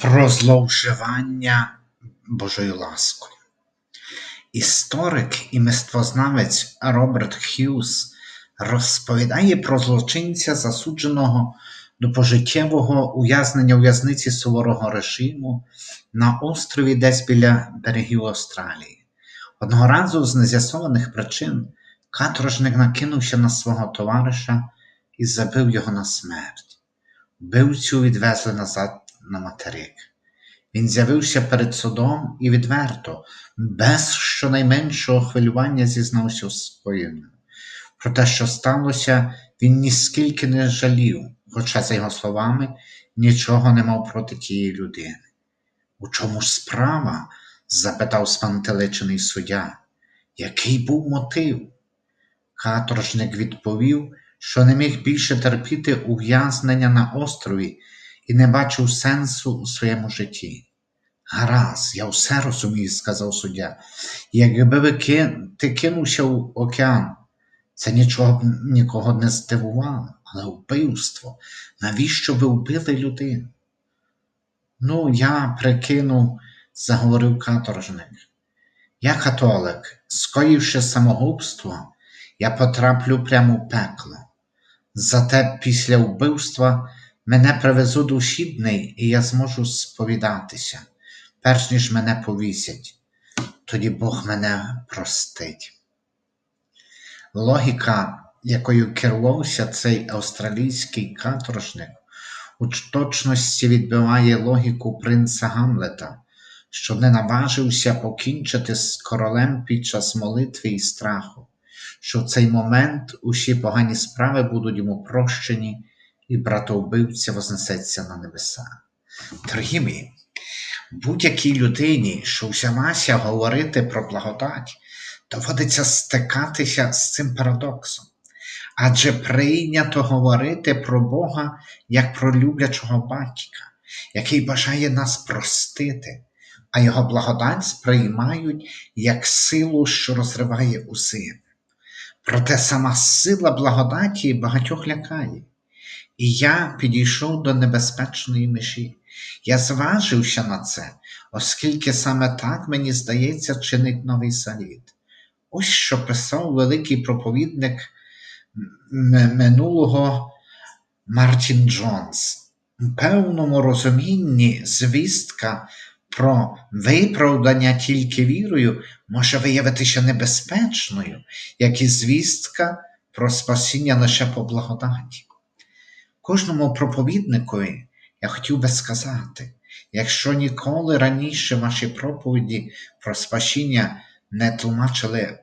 про зловживання Божою ласкою. Історик і мистецтвознавець Роберт Х'юз розповідає про злочинця, засудженого до пожиттєвого ув'язнення в'язниці суворого режиму на острові десь біля берегів Австралії. Одного разу з нез'ясованих причин каторжник накинувся на свого товариша і забив його на смерть. Вбивцю відвезли назад на материк. Він з'явився перед судом і відверто, без щонайменшого хвилювання зізнався у скоєному. Про те, що сталося, він ніскільки не жалів, хоча, за його словами, нічого не мав проти тієї людини. У чому ж справа? запитав спантеличений суддя. Який був мотив? Каторжник відповів, що не міг більше терпіти ув'язнення на острові і не бачив сенсу у своєму житті. Гаразд, я все розумію, сказав суддя. Якби ви ки... ти кинувся в океан, це нічого б нікого не здивувало, але вбивство. Навіщо ви вбили людину? Ну, я прикинув, заговорив каторжник. Я католик, скоївши самогубство, я потраплю прямо в пекло. Зате після вбивства мене привезуть до щідний, і я зможу сповідатися, перш ніж мене повісять. Тоді Бог мене простить. Логіка, якою керувався цей австралійський каторжник, у точності відбиває логіку принца Гамлета, що не наважився покінчити з королем під час молитви і страху, що в цей момент усі погані справи будуть йому прощені, і братовбивця вознесеться на небеса. Дорогі мої, будь-якій людині, що взялася говорити про благодать, доводиться стикатися з цим парадоксом. Адже прийнято говорити про Бога як про люблячого батька, який бажає нас простити, а його благодать сприймають як силу, що розриває уси. Проте сама сила благодаті багатьох лякає. І я підійшов до небезпечної межі. Я зважився на це, оскільки саме так, мені здається, чинить новий завіт. Ось що писав великий проповідник минулого Мартін Джонс. У певному розумінні звістка про виправдання тільки вірою може виявитися небезпечною, як і звістка про спасіння лише по благодаті. Кожному проповідникові я хотів би сказати, якщо ніколи раніше ваші проповіді про спасіння не тлумачили,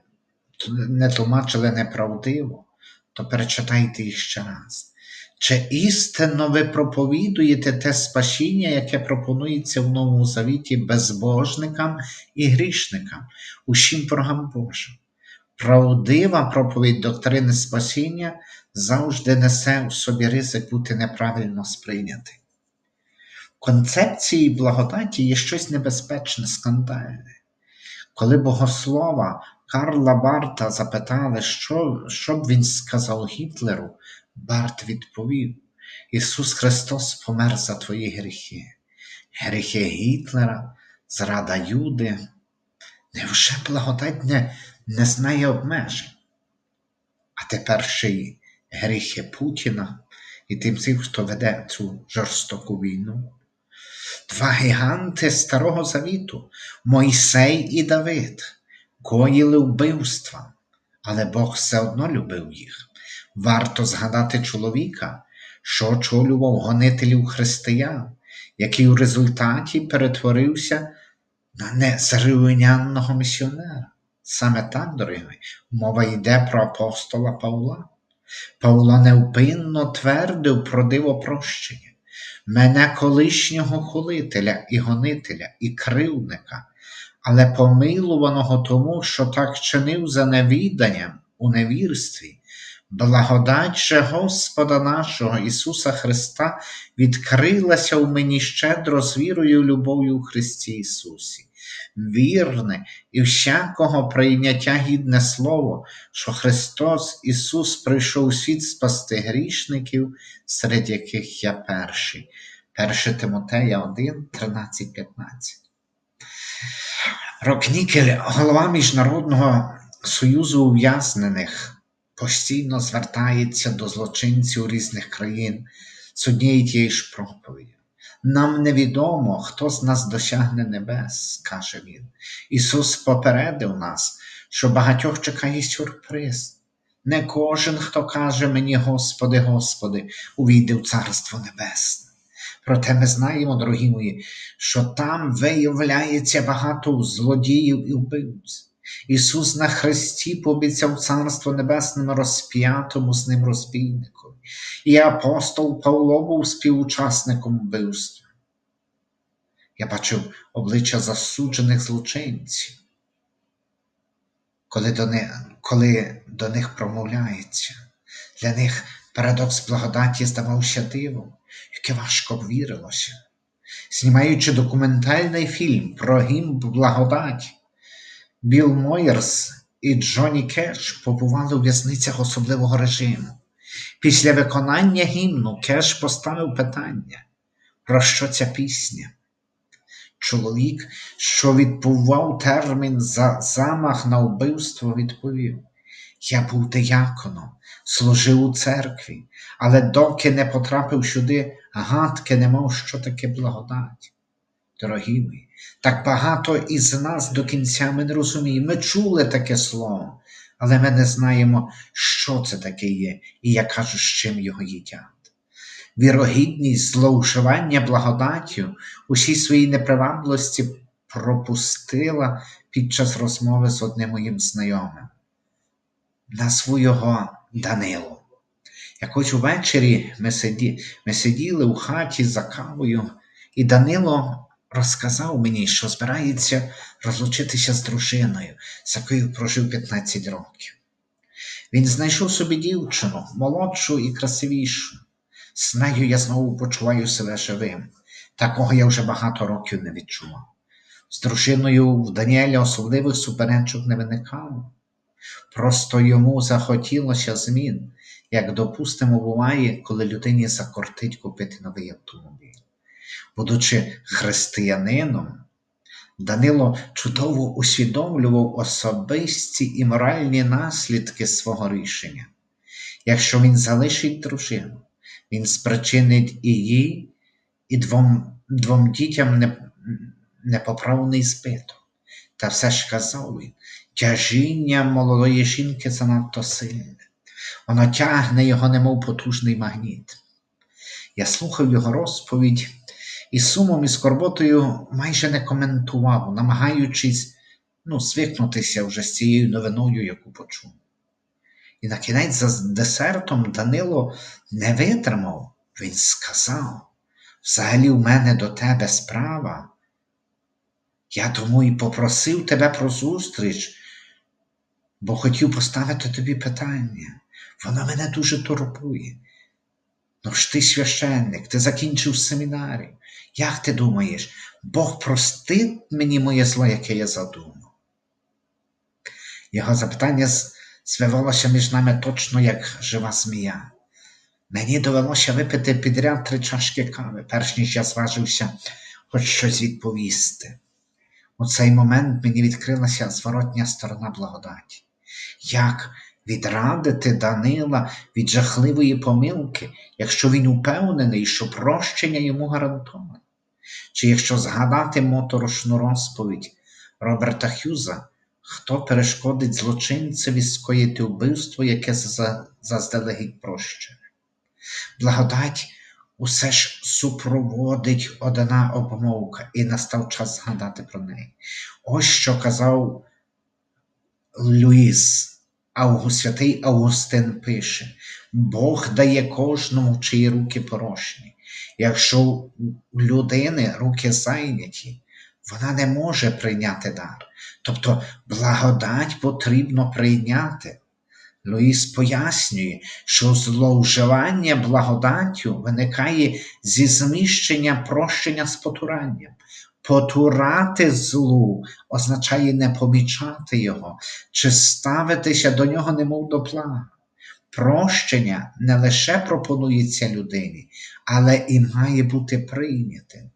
не тлумачили неправдиво, то перечитайте їх ще раз. Чи істинно ви проповідуєте те спасіння, яке пропонується в Новому Завіті безбожникам і грішникам, усім прогам Божим? Правдива проповідь доктрини спасіння завжди несе в собі ризик бути неправильно сприйнятим. В концепції благодаті є щось небезпечне, скандальне. Коли богослова Карла Барта запитали, що, що б він сказав Гітлеру, Барт відповів: Ісус Христос помер за твої гріхи, гріхи Гітлера, зрада Юди. Невже благодать не, не знає обмежень? А тепер ще й гріхи Путіна і тим цих, хто веде цю жорстоку війну. Два гіганти Старого Завіту, Мойсей і Давид, коїли вбивства, але Бог все одно любив їх. Варто згадати чоловіка, що очолював гонителів християн, який у результаті перетворився на незрівнянного місіонера. Саме так, дорогі, мова йде про апостола Павла. Павло невпинно твердив про диво прощення. Мене колишнього хулителя і гонителя, і кривника, але помилуваного тому, що так чинив за невіданням у невірстві, благодать же Господа нашого Ісуса Христа відкрилася в мені щедро з вірою любов'ю у Христі Ісусі. Вірне і всякого прийняття гідне Слово, що Христос Ісус прийшов у світ спасти грішників, серед яких я перший. 1 Тимотея 1, 13, 15. Рокнікель, голова Міжнародного союзу ув'язнених, постійно звертається до злочинців різних країн з однією і тією ж проповіддю. Нам невідомо, хто з нас досягне небес, каже він. Ісус попередив нас, що багатьох чекає сюрприз. Не кожен, хто каже мені, Господи, Господи, увійде в Царство Небесне. Проте ми знаємо, дорогі мої, що там виявляється багато злодіїв і вбивць. Ісус на Христі пообіцяв Царство Небесне розп'ятому з ним розбійникові, і апостол Павло був співучасником вбивства. Я бачив обличчя засуджених злочинців, коли до них, коли до них промовляється. Для них парадокс благодаті здавався дивом, яке важко вірилося. Знімаючи документальний фільм про гімн благодаті, Білл Мойерс і Джонні Кеш побували у в'язницях особливого режиму. Після виконання гімну Кеш поставив питання, про що ця пісня? Чоловік, що відбував термін за замах на вбивство, відповів: Я був дияконом, служив у церкві, але доки не потрапив сюди, гадки не мав, що таке благодать. Дорогі мої, так багато із нас до кінця ми не розуміємо. Ми чули таке слово, але ми не знаємо, що це таке є, і я кажу, з чим його їдять. Вірогідність зловживання благодаттю усі свої непривабливості пропустила під час розмови з одним моїм знайомим. Назву його Данило. Якось увечері ми, ми сиділи у хаті за кавою, і Данило розказав мені, що збирається розлучитися з дружиною, з якою прожив 15 років. Він знайшов собі дівчину, молодшу і красивішу. З нею я знову почуваю себе живим. Такого я вже багато років не відчував. З дружиною в Даніеля особливих суперечок не виникало. Просто йому захотілося змін, як допустимо, буває, коли людині закортить купити новий автомобіль. Будучи християнином, Данило чудово усвідомлював особисті і моральні наслідки свого рішення. Якщо він залишить дружину, він спричинить і їй, і двом, двом дітям непоправний збиток. Та все ж казав він, тяжіння молодої жінки занадто сильне. Воно тягне його, немов потужний магніт. Я слухав його розповідь і сумом і скорботою майже не коментував, намагаючись ну, звикнутися вже з цією новиною, яку почув. І на кінець за десертом Данило не витримав, він сказав: взагалі у мене до тебе справа. Я тому і попросив тебе про зустріч, бо хотів поставити тобі питання. Воно мене дуже турбує. Ну ж ти священник, ти закінчив семінарію. Як ти думаєш, Бог простить мені моє зло, яке я задумав? Його запитання звивалося між нами точно як жива змія. Мені довелося випити підряд три чашки кави, перш ніж я зважився хоч щось відповісти. У цей момент мені відкрилася зворотня сторона благодаті. Як відрадити Данила від жахливої помилки, якщо він упевнений, що прощення йому гарантоване? Чи якщо згадати моторошну розповідь Роберта Хюза, хто перешкодить злочинцеві скоїти вбивство, яке заздалегідь прощене? Благодать усе ж супроводить одна обмовка, і настав час згадати про неї. Ось що казав Луїс. Август, святий Августин пише: Бог дає кожному, чиї руки порожні. Якщо у людини руки зайняті, вона не може прийняти дар. Тобто благодать потрібно прийняти. Луїс пояснює, що зловживання благодаттю виникає зі зміщення прощення з потуранням. Потурати злу означає не помічати його чи ставитися до нього, немов до плана. прощення не лише пропонується людині, але і має бути прийнятим.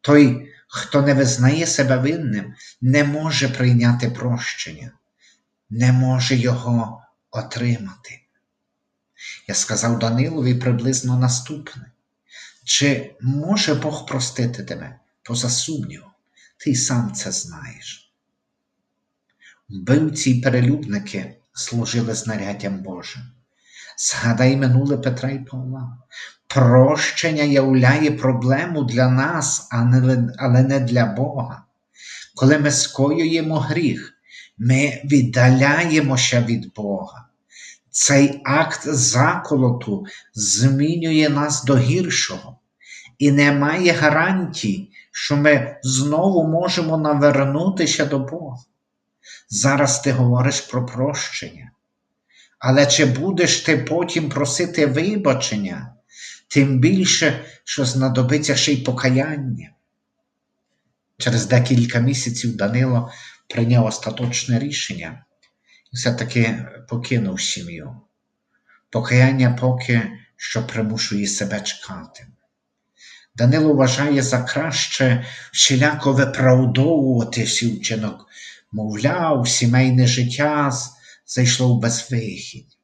Той, хто не визнає себе винним, не може прийняти прощення, не може його отримати. Я сказав Данилові приблизно наступне. Чи може Бог простити тебе? Поза сумнівом, ти сам це знаєш. Вбивці й перелюбники служили знаряддям Божим. Згадай минуле Петра і Павла. Прощення являє проблему для нас, але не для Бога. Коли ми скоюємо гріх, ми віддаляємося від Бога. Цей акт заколоту змінює нас до гіршого, і немає гарантій, що ми знову можемо навернутися до Бога. Зараз ти говориш про прощення. Але чи будеш ти потім просити вибачення, тим більше, що знадобиться ще й покаяння? Через декілька місяців Данило прийняв остаточне рішення і все-таки покинув сім'ю. Покаяння поки що примушує себе чекати. Данило вважає за краще всіляко виправдовувати свій вчинок, мовляв, сімейне життя зайшло в безвихідь.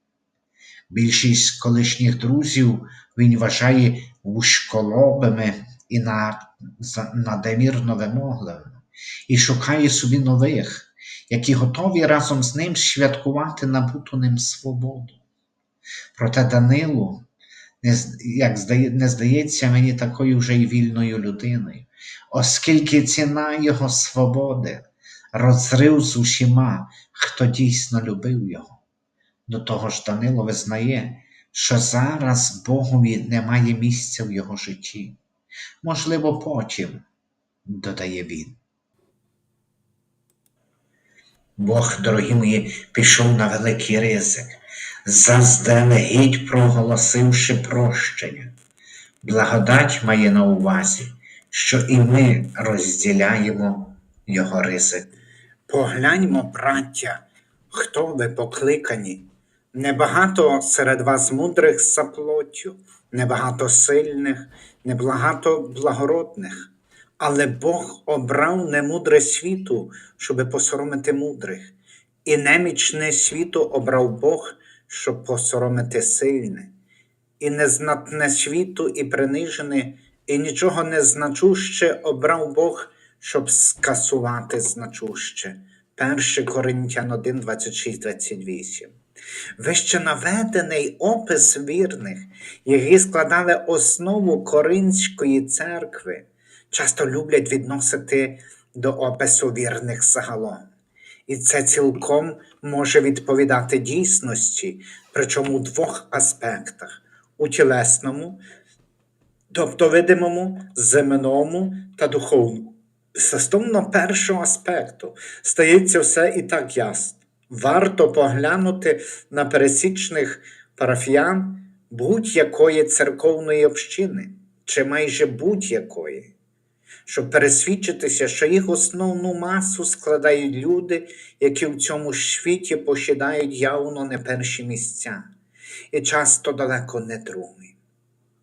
Більшість колишніх друзів він вважає вузьколобими і надмірно вимогливими, і шукає собі нових, які готові разом з ним святкувати набуту ним свободу. Проте Данилу як здає, не здається мені такою вже й вільною людиною, оскільки ціна його свободи розрив з усіма, хто дійсно любив його. До того ж, Данило визнає, що зараз Богові немає місця в його житті. Можливо, потім, додає він. Бог, дорогі мої, пішов на великий ризик, заздалегідь проголосивши прощення. Благодать має на увазі, що і ми розділяємо його ризик. Погляньмо, браття, хто ви покликані. Небагато серед вас мудрих за плоттю, небагато сильних, небагато благородних. Але Бог обрав немудре світу, щоби посоромити мудрих, і немічне світу обрав Бог, щоб посоромити сильне, і незнатне світу, і принижене, і нічого не значуще обрав Бог, щоб скасувати значуще. 1 Коринтян 1, 26, 28. Вище наведений опис вірних, які складали основу Коринської церкви, часто люблять відносити до опису вірних загалом. І це цілком може відповідати дійсності, причому у двох аспектах у тілесному, тобто видимому, земному та духовному. Стосовно першого аспекту стається все і так ясно. Варто поглянути на пересічних парафіян будь-якої церковної общини, чи майже будь-якої, щоб пересвідчитися, що їх основну масу складають люди, які в цьому світі посідають явно не перші місця, і часто далеко не другі.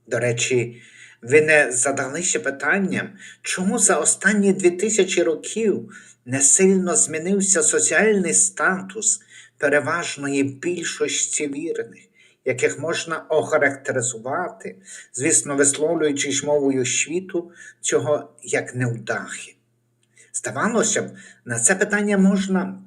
До речі, ви не задалися питанням, чому за останні дві тисячі років не сильно змінився соціальний статус переважної більшості вірних, яких можна охарактеризувати, звісно, висловлюючись мовою світу, цього як невдахи. Здавалося б, на це питання можна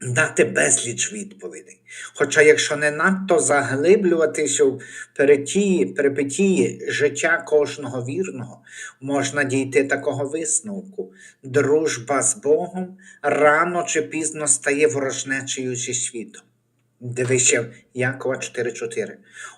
дати безліч відповідей. Хоча, якщо не надто заглиблюватися в перетії, перипетії життя кожного вірного, можна дійти такого висновку. Дружба з Богом рано чи пізно стає ворожнечею зі світом. Дивися Якова 4.4.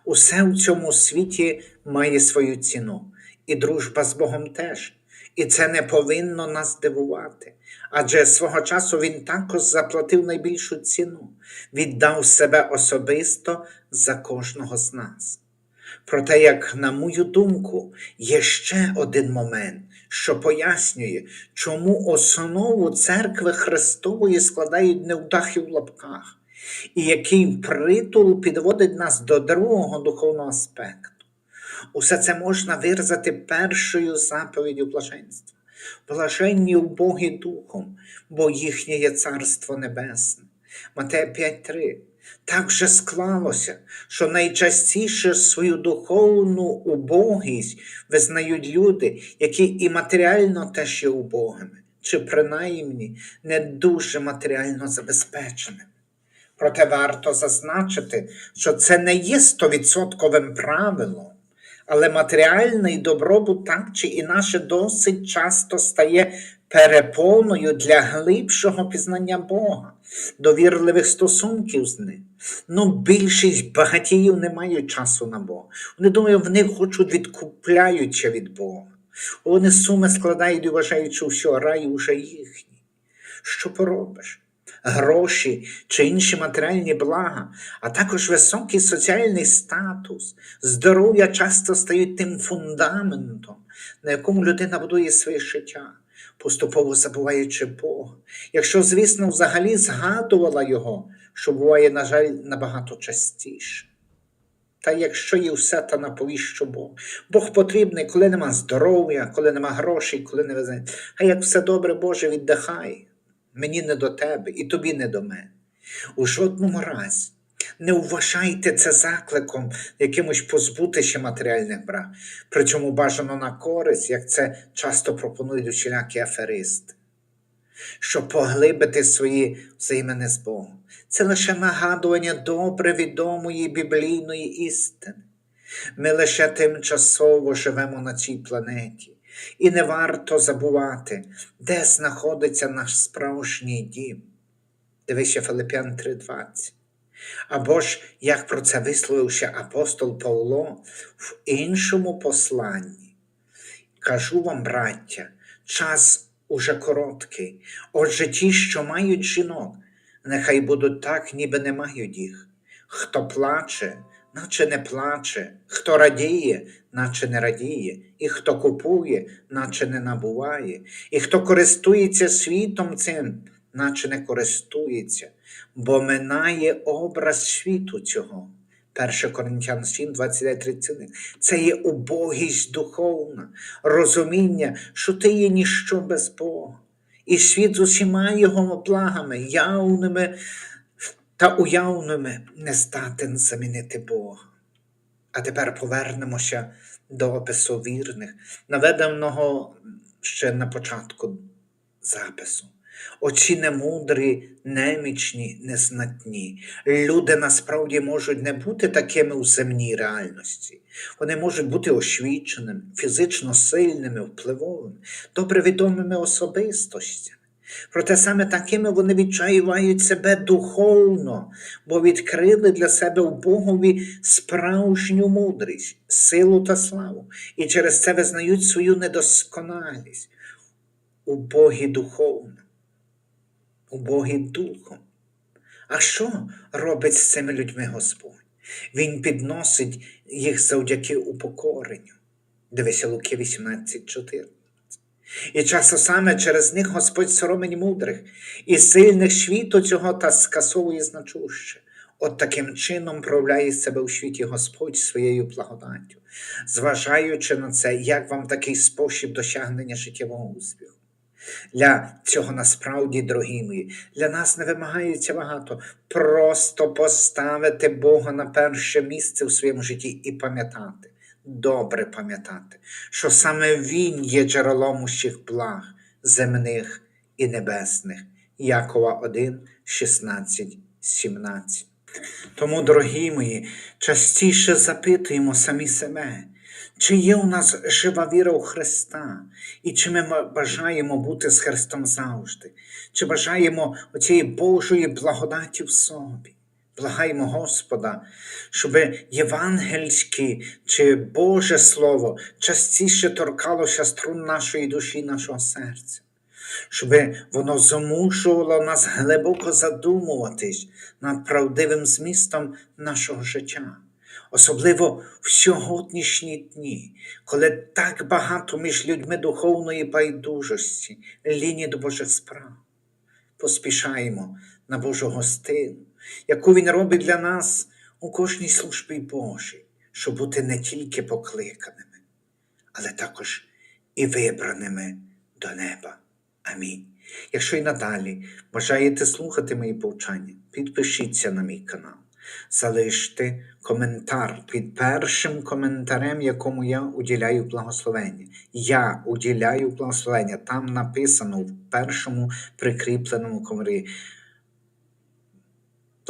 Усе в цьому світі має свою ціну, і дружба з Богом теж. І це не повинно нас дивувати. Адже свого часу він також заплатив найбільшу ціну, віддав себе особисто за кожного з нас. Проте, як, на мою думку, є ще один момент, що пояснює, чому основу церкви Христової складають невдахи в лапках, і який притул підводить нас до другого духовного аспекту. Усе це можна виразити першою заповіддю блаженства. Блаженні убогі духом, бо їхнє є царство небесне. Матея 5.3. Так вже склалося, що найчастіше свою духовну убогість визнають люди, які і матеріально теж є убогими, чи принаймні не дуже матеріально забезпеченими. Проте варто зазначити, що це не є стовідсотковим правилом, але матеріальний добробут так чи інакше досить часто стає перепоною для глибшого пізнання Бога, довірливих стосунків з ним. Ну, більшість багатіїв не мають часу на Бога. Вони думають, вони хочуть відкупляючи від Бога. Вони суми складають і вважають, що рай уже їхній. Що поробиш? Гроші чи інші матеріальні блага, а також високий соціальний статус, здоров'я часто стають тим фундаментом, на якому людина будує своє життя, поступово забуваючи Бога. Якщо, звісно, взагалі згадувала його, що буває, на жаль, набагато частіше. Та якщо є все, та наповіщо Бог. Бог потрібний, коли нема здоров'я, коли нема грошей, коли не везе. А як все добре, Боже, віддихай. Мені не до тебе і тобі не до мене. У жодному разі не вважайте це закликом якимось позбутися матеріальних брак, причому бажано на користь, як це часто пропонують усілякі аферисти. Щоб поглибити свої взаємини з Богом. Це лише нагадування добре відомої біблійної істини. Ми лише тимчасово живемо на цій планеті, і не варто забувати, де знаходиться наш справжній дім. Дивися Филип'ян 3:20. Або ж, як про це висловився апостол Павло в іншому посланні. Кажу вам, браття, час уже короткий. Отже, ті, що мають жінок, нехай будуть так, ніби не мають їх. Хто плаче, наче не плаче, хто радіє, наче не радіє, і хто купує, наче не набуває, і хто користується світом цим, наче не користується, бо минає образ світу цього. 1 Коринтян 7, 29, 31. Це є убогість духовна, розуміння, що ти є ніщо без Бога. І світ з усіма його благами, явними та уявними, не здатен замінити Бога. А тепер повернемося до опису вірних, наведеного ще на початку запису. Очі немудрі, немічні, незнатні. Люди насправді можуть не бути такими у земній реальності. Вони можуть бути освіченими, фізично сильними, впливовими, добре відомими особистостями. Проте саме такими вони відчувають себе духовно, бо відкрили для себе у Богові справжню мудрість, силу та славу, і через це визнають свою недосконалість у Богі духовно убогі духом. А що робить з цими людьми Господь? Він підносить їх завдяки упокоренню. Дивися Луки 18,14. І часто саме через них Господь соромить мудрих і сильних світу цього та скасовує значуще. От таким чином проявляє себе у світі Господь своєю благодаттю, зважаючи на це, як вам такий спосіб досягнення життєвого успіху. Для цього насправді, дорогі мої, для нас не вимагається багато. Просто поставити Бога на перше місце у своєму житті і пам'ятати, добре пам'ятати, що саме Він є джерелом усіх благ земних і небесних. Якова 1, 16, 17. Тому, дорогі мої, частіше запитуємо самі себе, чи є у нас жива віра у Христа, і чи ми бажаємо бути з Христом завжди, чи бажаємо оцієї Божої благодаті в собі. Благаємо Господа, щоб євангельське чи Боже Слово частіше торкалося струн нашої душі, нашого серця, щоб воно змушувало нас глибоко задумуватись над правдивим змістом нашого життя. Особливо в сьогоднішні дні, коли так багато між людьми духовної байдужості, лінії до Божих справ. Поспішаємо на Божу гостину, яку Він робить для нас у кожній службі Божій, щоб бути не тільки покликаними, але також і вибраними до неба. Амінь. Якщо і надалі бажаєте слухати мої повчання, підпишіться на мій канал, залиште коментар під першим коментарем, якому я уділяю благословення. Я уділяю благословення. Там написано в першому прикріпленому коментарі.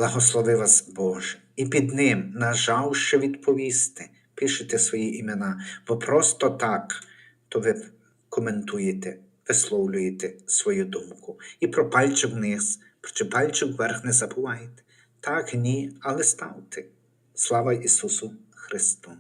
Благослови вас Боже. І під ним, нажавши відповісти, пишете свої імена, бо просто так, то ви коментуєте, висловлюєте свою думку. І про пальчик вниз, чи пальчик вверх не забувайте. Так, ні, але ставте. Слава Ісусу Христу!